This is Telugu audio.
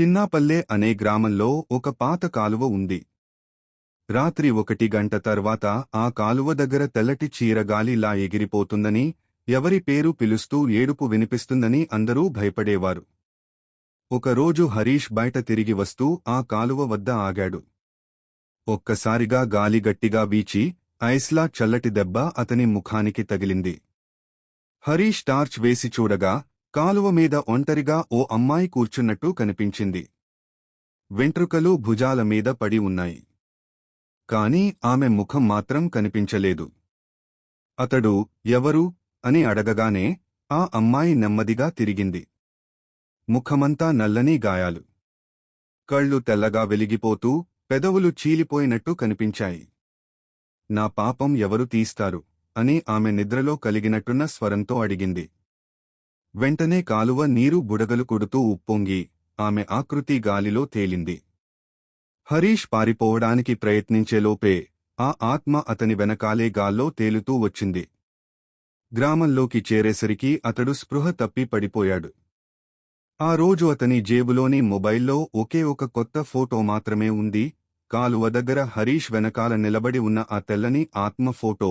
చిన్నాపల్లె అనే గ్రామంలో ఒక పాత కాలువ ఉంది. రాత్రి ఒకటి గంట తర్వాత ఆ కాలువ దగ్గర తెల్లటి చీరగాలిలా ఎగిరిపోతుందని ఎవరి పేరు పిలుస్తూ ఏడుపు వినిపిస్తుందని అందరూ భయపడేవారు. ఒకరోజు హరీష్ బయట తిరిగి వస్తూ ఆ కాలువ వద్ద ఆగాడు. ఒక్కసారిగా గాలి గట్టిగా వీచి ఐస్లా చల్లటి దెబ్బ అతని ముఖానికి తగిలింది. హరీష్ టార్చ్ వేసి చూడగా కాలువ మీద ఒంటరిగా ఓ అమ్మాయి కూర్చున్నట్టు కనిపించింది. వెంట్రుకలు భుజాల మీద పడి ఉన్నాయి. కాని ఆమె ముఖం మాత్రం కనిపించలేదు. అతడు ఎవరు? అని అడగగానే ఆ అమ్మాయి నెమ్మదిగా తిరిగింది. ముఖమంతా నల్లని గాయాలు. కళ్ళు తెల్లగా వెలిగిపోతూ పెదవులు చీలిపోయినట్టు కనిపించాయి. నా పాపం ఎవరు తీస్తారు? అని ఆమె నిద్రలో కలిగినట్టున్న స్వరంతో అడిగింది. వెంటనే కాలువ నీరు బుడగలు కొడుతూ ఉప్పొంగి ఆమె ఆకృతి గాలిలో తేలింది. హరీష్ పారిపోవడానికి ప్రయత్నించేలోపే ఆ ఆత్మ అతని వెనకాలే గాల్లో తేలుతూ వచ్చింది. గ్రామంలోకి చేరేసరికి అతడు స్పృహ తప్పి పడిపోయాడు. ఆ రోజు అతని జేబులోని మొబైల్లో ఒకే ఒక కొత్త ఫోటో మాత్రమే ఉంది. కాలువ దగ్గర హరీష్ వెనకాల నిలబడి ఉన్న ఆ తెల్లని ఆత్మ ఫోటో